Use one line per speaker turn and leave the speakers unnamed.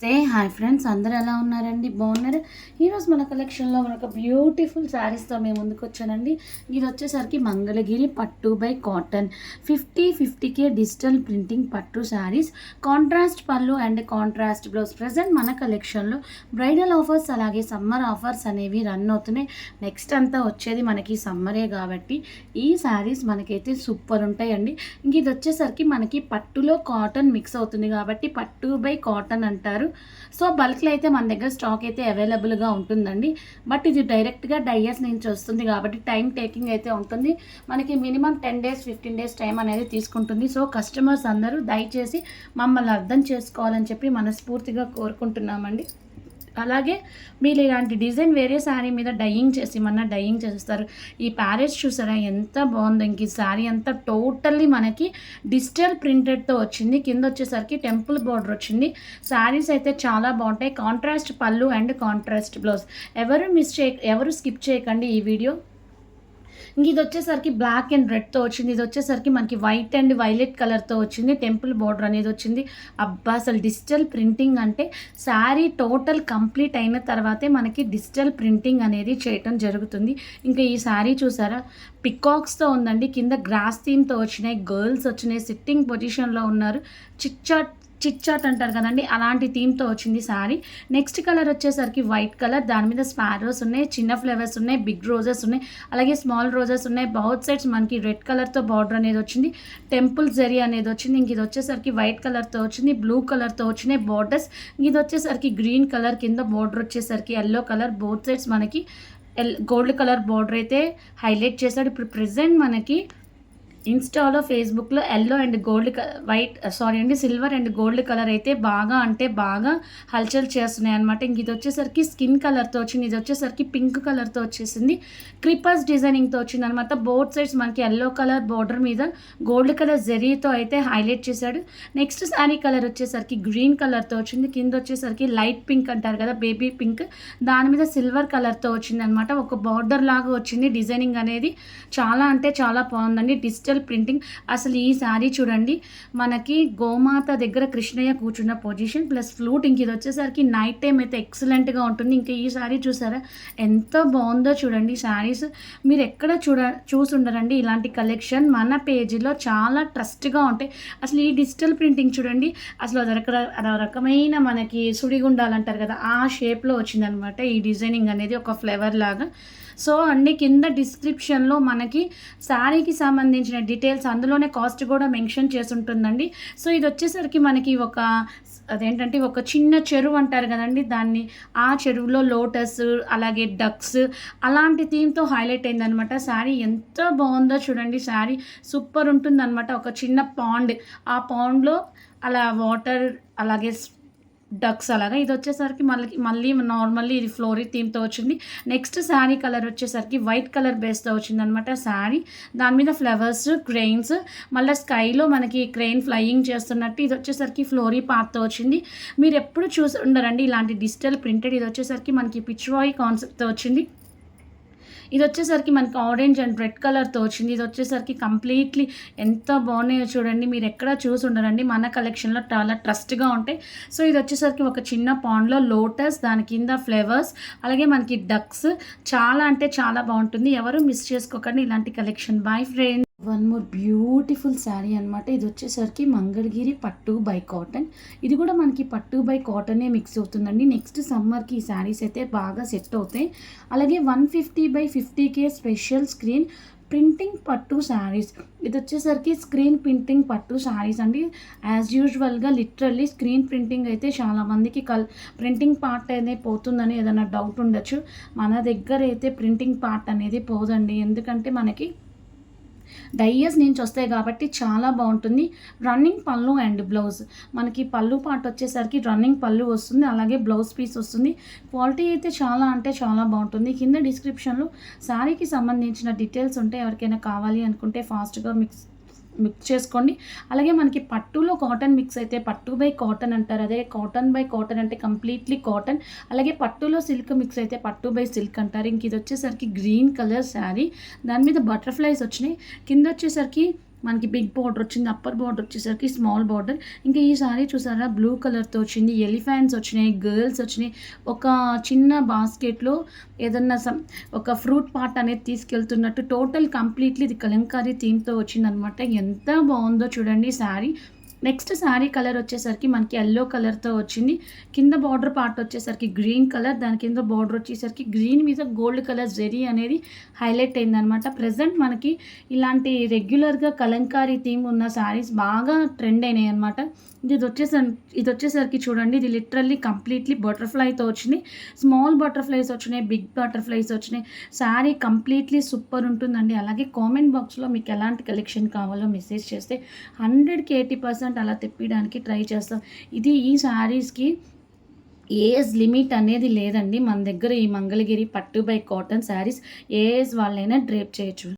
Say hi friends అందరూ ఎలా ఉన్నారండి? బాగున్నారు? ఈరోజు మన కలెక్షన్లో మనకు బ్యూటిఫుల్ శారీస్తో మేము ముందుకు వచ్చానండి. ఇది వచ్చేసరికి మంగళగిరి పట్టు బై కాటన్. ఫిఫ్టీ ఫిఫ్టీకే డిజిటల్ ప్రింటింగ్ పట్టు శారీస్ కాంట్రాస్ట్ పళ్ళు అండ్ కాంట్రాస్ట్ బ్లౌజ్ ప్రజెంట్ మన కలెక్షన్లో బ్రైడల్ ఆఫర్స్ అలాగే సమ్మర్ ఆఫర్స్ అనేవి రన్ అవుతున్నాయి. నెక్స్ట్ అంతా వచ్చేది మనకి సమ్మరే కాబట్టి ఈ శారీస్ మనకైతే సూపర్ ఉంటాయండి. ఇంక ఇది వచ్చేసరికి మనకి పట్టులో కాటన్ మిక్స్ అవుతుంది కాబట్టి పట్టు బై కాటన్ అంటారు. సో బల్క్లో అయితే మన దగ్గర స్టాక్ అయితే అవైలబుల్గా ఉంటుందండి. బట్ ఇది డైరెక్ట్గా డైయర్స్ నుంచి వస్తుంది కాబట్టి టైం టేకింగ్ అయితే ఉంటుంది. మనకి minimum ten days fifteen days time అనేది తీసుకుంటుంది. సో కస్టమర్స్ అందరూ దయచేసి మమ్మల్ని అర్థం చేసుకోవాలని చెప్పి మనస్ఫూర్తిగా కోరుకుంటున్నామండి. అలాగే మీరు ఇలాంటి డిజైన్ వేరే శారీ మీద డయింగ్ చేసి మన డయింగ్ చేస్తారు. ఈ ప్యారెట్స్ చూసారా? ఎంత బాగుందో. ఇంక ఈ శారీ అంతా టోటల్లీ మనకి డిజిటల్ ప్రింటెడ్తో వచ్చింది. కింద వచ్చేసరికి టెంపుల్ బార్డర్ వచ్చింది. శారీస్ అయితే చాలా బాగుంటాయి. కాంట్రాస్ట్ పళ్ళు అండ్ కాంట్రాస్ట్ బ్లౌజ్. ఎవరు మిస్ చేయ ఎవరు స్కిప్ చేయకండి ఈ వీడియో. ఇంక ఇది వచ్చేసరికి బ్లాక్ అండ్ రెడ్తో వచ్చింది. ఇది వచ్చేసరికి మనకి వైట్ అండ్ వైలెట్ కలర్తో వచ్చింది. టెంపుల్ బార్డర్ అనేది వచ్చింది. అబ్బా అసలు డిజిటల్ ప్రింటింగ్ అంటే శారీ టోటల్ కంప్లీట్ అయిన తర్వాతే మనకి డిజిటల్ ప్రింటింగ్ అనేది చేయటం జరుగుతుంది. ఇంకా ఈ శారీ చూసారా? పికాక్స్తో ఉందండి. కింద గ్రాస్ థీమ్తో వచ్చినాయి. గర్ల్స్ వచ్చినాయి. సిట్టింగ్ పొజిషన్లో ఉన్నారు. చిచ్చాట్ అంటారు కదండి అలాంటి థీమ్తో వచ్చింది శారీ నెక్స్ట్ కలర్ వచ్చేసరికి వైట్ కలర్ దాని మీద స్పారోస్ ఉన్నాయి చిన్న ఫ్లేవర్స్ ఉన్నాయి బిగ్ రోజెస్ ఉన్నాయి అలాగే స్మాల్ రోజెస్ ఉన్నాయి. బౌత్ సైడ్స్ మనకి రెడ్ కలర్తో బార్డర్ అనేది వచ్చింది. టెంపుల్ జరీ అనేది వచ్చింది. ఇంక ఇది వచ్చేసరికి వైట్ కలర్తో వచ్చింది బ్లూ కలర్తో వచ్చినాయి బార్డర్స్ ఇది వచ్చేసరికి గ్రీన్ కలర్ కింద బార్డర్ వచ్చేసరికి ఎల్లో కలర్ బౌత్ సైడ్స్ మనకి ఎల్ గోల్డ్ కలర్ బార్డర్ అయితే హైలైట్ చేశాడు. ఇప్పుడు ప్రెసెంట్ మనకి ఇన్స్టాలో ఫేస్బుక్లో yellow and gold white sorry అండి సిల్వర్ అండ్ గోల్డ్ కలర్ అయితే బాగా అంటే బాగా హల్చల్ చేస్తున్నాయి అనమాట ఇంక ఇది వచ్చేసరికి స్కిన్ కలర్తో వచ్చింది ఇది వచ్చేసరికి పింక్ కలర్తో వచ్చేసింది. క్రిపర్స్ డిజైనింగ్తో వచ్చింది అనమాట బోత్ సైడ్స్ మనకి ఎల్లో కలర్ బార్డర్ మీద గోల్డ్ కలర్ జెరీతో అయితే హైలైట్ చేశాడు. నెక్స్ట్ శారీ కలర్ వచ్చేసరికి గ్రీన్ కలర్తో వచ్చింది. కింద వచ్చేసరికి లైట్ పింక్ అంటారు కదా బేబీ పింక్. దాని మీద సిల్వర్ కలర్తో వచ్చింది అనమాట ఒక బార్డర్ లాగా వచ్చింది. డిజైనింగ్ అనేది చాలా అంటే చాలా బాగుందండి. Digital printing. అసలు ఈ శారీ చూడండి మనకి గోమాత దగ్గర కృష్ణయ్య కూర్చున్న పొజిషన్ ప్లస్ ఫ్లూట్ ఇంక ఇది వచ్చేసరికి నైట్ టైం అయితే ఎక్సలెంట్గా ఉంటుంది. ఇంకా ఈ శారీ చూసారా? ఎంత బాగుందో చూడండి శారీస్ మీరు ఎక్కడ చూడ చూసుండరండి ఇలాంటి కలెక్షన్ మన పేజీలో చాలా ట్రస్ట్గా ఉంటాయి. అసలు ఈ డిజిటల్ ప్రింటింగ్ చూడండి అసలు అది రకమైన మనకి సుడిగుండాలంటారు కదా ఆ షేప్లో వచ్చిందనమాట ఈ డిజైనింగ్ అనేది ఒక ఫ్లేవర్ లాగా. సో అన్ని కింద డిస్క్రిప్షన్లో మనకి శారీకి సంబంధించిన డీటెయిల్స్ అందులోనే కాస్ట్ కూడా మెన్షన్ చేసి ఉంటుందండి సో ఇది వచ్చేసరికి మనకి ఒక అదేంటంటే ఒక చిన్న చెరువు అంటారు కదండి. దాన్ని ఆ చెరువులో లోటస్ అలాగే డక్స్ అలాంటి థీమ్తో హైలైట్ అయిందనమాట. శారీ ఎంత బాగుందో చూడండి. శారీ సూపర్ ఉంటుందన్నమాట ఒక చిన్న పాండ్ ఆ పాండ్లో అలా వాటర్ అలాగే డక్స్ అలాగా. ఇది వచ్చేసరికి మళ్ళీ మళ్ళీ నార్మల్లీ ఇది ఫ్లోరీ థీమ్తో వచ్చింది. నెక్స్ట్ శారీ కలర్ వచ్చేసరికి వైట్ కలర్ బేస్తో వచ్చింది అనమాట శారీ. దాని మీద ఫ్లవర్స్ క్రెయిన్స్ మళ్ళీ స్కైలో మనకి క్రెయిన్ ఫ్లయింగ్ చేస్తున్నట్టు ఇది వచ్చేసరికి ఫ్లోరీ పాత్తో వచ్చింది. మీరు ఎప్పుడు చూసి ఉండరండి ఇలాంటి డిజిటల్ ప్రింటెడ్. ఇది వచ్చేసరికి మనకి పిచ్వాయి కాన్సెప్ట్తో వచ్చింది. ఇది వచ్చేసరికి మనకి ఆరెంజ్ అండ్ రెడ్ కలర్తో వచ్చింది. ఇది వచ్చేసరికి కంప్లీట్లీ ఎంత బాగున్నాయో చూడండి. మీరు ఎక్కడ చూసి ఉండరండి. మన కలెక్షన్లో చాలా ట్రస్ట్గా ఉంటాయి. సో ఇది వచ్చేసరికి ఒక చిన్న పాండ్లో లోటస్ దాని కింద ఫ్లేవర్స్ అలాగే మనకి డక్స్ చాలా అంటే చాలా బాగుంటుంది. ఎవరు మిస్ చేసుకోకండి ఇలాంటి collection bye friends one more beautiful sari అనమాట ఇది వచ్చేసరికి మంగళగిరి పట్టు బై కాటన్. ఇది కూడా మనకి పట్టు బై కాటనే మిక్స్ అవుతుందండి. నెక్స్ట్ సమ్మర్కి ఈ శారీస్ అయితే బాగా సెట్ అవుతాయి. అలాగే వన్ ఫిఫ్టీ బై ఫిఫ్టీకే స్పెషల్ స్క్రీన్ ప్రింటింగ్ పట్టు శారీస్. ఇది వచ్చేసరికి స్క్రీన్ ప్రింటింగ్ పట్టు శారీస్ అండి. యాజ్ యూజువల్గా లిటరల్లీ స్క్రీన్ ప్రింటింగ్ అయితే చాలామందికి కల్ ప్రింటింగ్ పార్ట్ అనేది పోతుందని ఏదైనా డౌట్ ఉండొచ్చు. మన దగ్గర అయితే ప్రింటింగ్ పార్ట్ అనేది పోదండి. ఎందుకంటే మనకి డైయస్ నుంచి వస్తాయి కాబట్టి చాలా బాగుంటుంది. రన్నింగ్ పళ్ళు అండ్ బ్లౌజ్ మనకి పళ్ళు పాట వచ్చేసరికి రన్నింగ్ పళ్ళు వస్తుంది అలాగే బ్లౌజ్ పీస్ వస్తుంది. క్వాలిటీ అయితే చాలా అంటే చాలా బాగుంటుంది. కింద డిస్క్రిప్షన్లో శారీకి సంబంధించిన డీటెయిల్స్ ఉంటే ఎవరికైనా కావాలి అనుకుంటే ఫాస్ట్గా మిక్స్ మిక్స్ చేసుకోండి. అలాగే మనకి పట్టులో కాటన్ మిక్స్ అయితే పట్టు బై కాటన్ అంటారు. అదే కాటన్ బై కాటన్ అంటే కంప్లీట్లీ కాటన్ అలాగే పట్టులో సిల్క్ మిక్స్ అయితే పట్టు బై సిల్క్ అంటారు. ఇంక ఇది వచ్చేసరికి గ్రీన్ కలర్ శారీ. దాని మీద బటర్ఫ్లైస్ వచ్చినాయి. కింద వచ్చేసరికి మనకి బిగ్ బార్డర్ వచ్చింది అప్పర్ బార్డర్ వచ్చేసరికి స్మాల్ బార్డర్ ఇంకా ఈ సారీ చూసారా? బ్లూ కలర్తో వచ్చింది ఎలిఫెంట్స్ వచ్చినాయి గర్ల్స్ వచ్చినాయి. ఒక చిన్న బాస్కెట్లో ఏదన్నా సమ్ ఒక ఫ్రూట్ పార్ట్ అనేది తీసుకెళ్తున్నట్టు టోటల్ కంప్లీట్లీ ఇది కలంకారీ థీమ్తో వచ్చిందనమాట. ఎంత బాగుందో చూడండి శారీ నెక్స్ట్ శారీ కలర్ వచ్చేసరికి మనకి ఎల్లో కలర్తో వచ్చింది. కింద బార్డర్ పార్ట్ వచ్చేసరికి గ్రీన్ కలర్ దాని కింద బార్డర్ వచ్చేసరికి గ్రీన్ మీద గోల్డ్ కలర్ జెరీ అనేది హైలైట్ అయిందనమాట ప్రజెంట్ మనకి ఇలాంటి రెగ్యులర్గా కలంకారీ థీమ్ ఉన్న శారీస్ బాగా ట్రెండ్ అయినాయి అనమాట ఇది వచ్చేసరికి ఇది వచ్చేసరికి చూడండి ఇది లిటరల్లీ కంప్లీట్లీ బటర్ఫ్లైతో వచ్చినాయి స్మాల్ బటర్ఫ్లైస్ వచ్చినాయి బిగ్ బటర్ఫ్లైస్ వచ్చినాయి. శారీ కంప్లీట్లీ సూపర్ ఉంటుందండి. అలాగే కామెంట్ బాక్స్లో మీకు ఎలాంటి కలెక్షన్ కావాలో మెసేజ్ చేస్తే హండ్రెడ్కి ఎయిటీ పర్సెంట్ పర్సెంట్ అలా తెప్పించడానికి ట్రై చేస్తాం. ఇది ఈ శారీస్కి ఏజ్ లిమిట్ అనేది లేదండి. మన దగ్గర ఈ మంగళగిరి పట్టు బై కాటన్ శారీస్ ఏ ఏజ్ వాళ్ళైనా డ్రేప్ చేయొచ్చు.